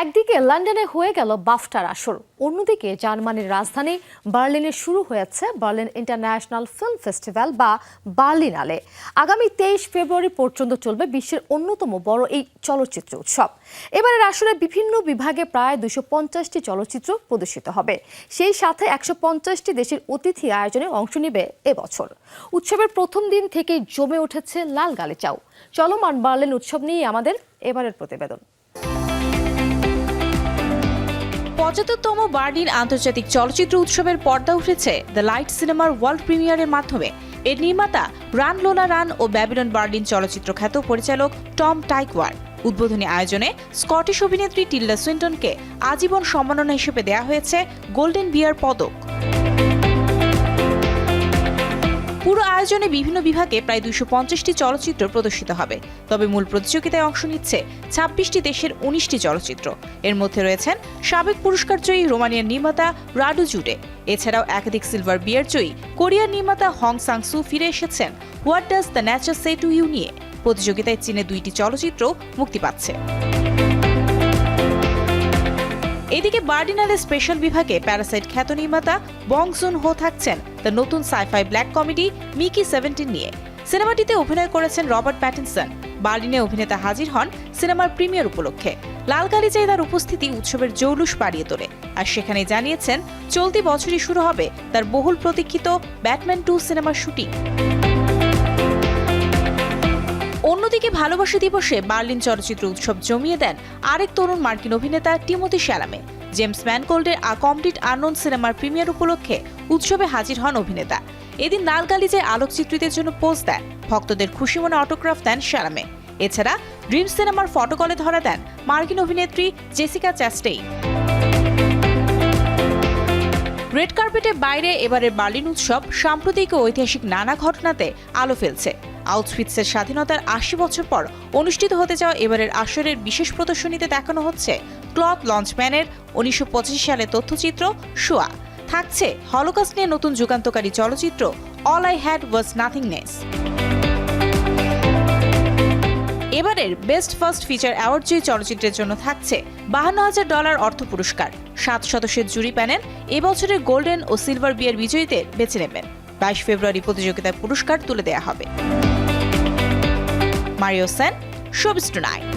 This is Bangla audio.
একদিকে লন্ডনে হয়ে গেল বাফটার আসর, অন্যদিকে জার্মানির রাজধানী বার্লিনে শুরু হয়েছে বার্লিন ইন্টারন্যাশনাল ফিল্ম ফেস্টিভ্যাল বা বার্লিনালে। আগামী তেইশ ফেব্রুয়ারি পর্যন্ত চলবে বিশ্বের অন্যতম বড় এই চলচ্চিত্র উৎসব। এবারের আসরে বিভিন্ন বিভাগে প্রায় দুশো পঞ্চাশটি চলচ্চিত্র প্রদর্শিত হবে। সেই সাথে একশো পঞ্চাশটি দেশের অতিথি আয়োজনে অংশ নেবে এবছর। উৎসবের প্রথম দিন থেকেই জমে উঠেছে লাল গালিচাও। চলমান বার্লিন উৎসব নিয়ে আমাদের এবারের প্রতিবেদন। পঁচাত্তরতম বার্লিন আন্তর্জাতিক চলচ্চিত্র উৎসবের পর্দা উঠেছে দ্য লাইট সিনেমার ওয়ার্ল্ড প্রিমিয়ারের মাধ্যমে। এর নির্মাতা রান লোলা রান ও ব্যাবিলন বার্লিন চলচ্চিত্র খ্যাত পরিচালক টম টাইকওয়ার। উদ্বোধনী আয়োজনে স্কটিশ অভিনেত্রী টিল্ডা সুইন্টনকে আজীবন সম্মাননা হিসেবে দেয়া হয়েছে গোল্ডেন বিয়ার পদক। আয়োজনে বিভিন্ন বিভাগে প্রায় দুশো পঞ্চাশটি চলচ্চিত্র প্রদর্শিত হবে। তবে মূল প্রতিযোগিতায় অংশ নিচ্ছে ছাব্বিশটি দেশের উনিশটি চলচ্চিত্র। এর মধ্যে রয়েছেন সাবেক পুরস্কারজয়ী রোমানিয়ার নির্মাতা রাডু জুডে। এছাড়াও একাধিক সিলভার বিয়ার জয়ী কোরিয়ার নির্মাতা হং সাংসু ফিরে এসেছেন। What does the nature say to you নিয়ে? প্রতিযোগিতায় চীনে দুইটি চলচ্চিত্র মুক্তি পাচ্ছে। এদিকে বার্ডিনালের স্পেশাল বিভাগে প্যারাসাইট খ্যাত নির্মাতা বংসুন হো থাকছেন তার নতুন sci-fi black comedy Mickey seventeen নিয়ে। সিনেমাটিতে অভিনয় করেছেন রবার্ট প্যাটিনসন। বার্লিনে অভিনেতা হাজির হন সিনেমার প্রিমিয়ার উপলক্ষে। লাল গালিচায় তার উপস্থিতি উৎসবের জৌলুস বাড়িয়ে তোলে। আর সেখানে জানিয়েছেন, চলতি বছরই শুরু হবে তার বহুল প্রতীক্ষিত ব্যাটম্যান টু সিনেমার শুটিং। অন্যদিকে ভালোবাসা দিবসে বার্লিন চলচ্চিত্র উৎসব জমিয়ে দেন আরেক তরুণ মার্কিন অভিনেতা টিমোথি শ্যালামে জেমস ম্যানকোল্ডের আ কমপ্লিট আননোন সিনেমার প্রিমিয়ার উপলক্ষে উৎসবে হাজির হন অভিনেতা। এদিন লালগালিজায় আলোকচিত্রীদের জন্য পোজ দেন, ভক্তদের খুশি মনে অটোগ্রাফ দেন শ্যালামে এছাড়া ড্রিম সিনেমার ফটোকলে ধরা দেন মার্কিন অভিনেত্রী জেসিকা চ্যাস্টেইন রেড কার্পেটের বাইরে এবারের বার্লিন উৎসব সাম্প্রতিক ও ঐতিহাসিক নানা ঘটনাতে আলো ফেলছে। আউটসুইটসের স্বাধীনতার আশি বছর পর অনুষ্ঠিত হতে যাওয়া এবারের আসরের বিশেষ প্রদর্শনীতে দেখানো হচ্ছে ক্লথ লঞ্চম্যানের উনিশশো সালে তথ্যচিত্র শোয়া। থাকছে হলোকাস্ট নিয়ে নতুন যুগান্তকারী চলচ্চিত্র all I had was nothingness. এবারের বেস্ট ফার্স্ট ফিচার অ্যাওয়ার্ড জয়ী চলচ্চিত্রের জন্য থাকছে বাহান্ন হাজার ডলার অর্থ পুরস্কার। সাত সদস্যের জুরি প্যানেল এবছরের গোল্ডেন ও সিলভার বিয়ার বিজয়ীদের বেছে নেবেন। বাইশ ফেব্রুয়ারি প্রতিযোগিতায় পুরস্কার তুলে দেয়া হবে। মারিও সেন শোবিস টু নাইট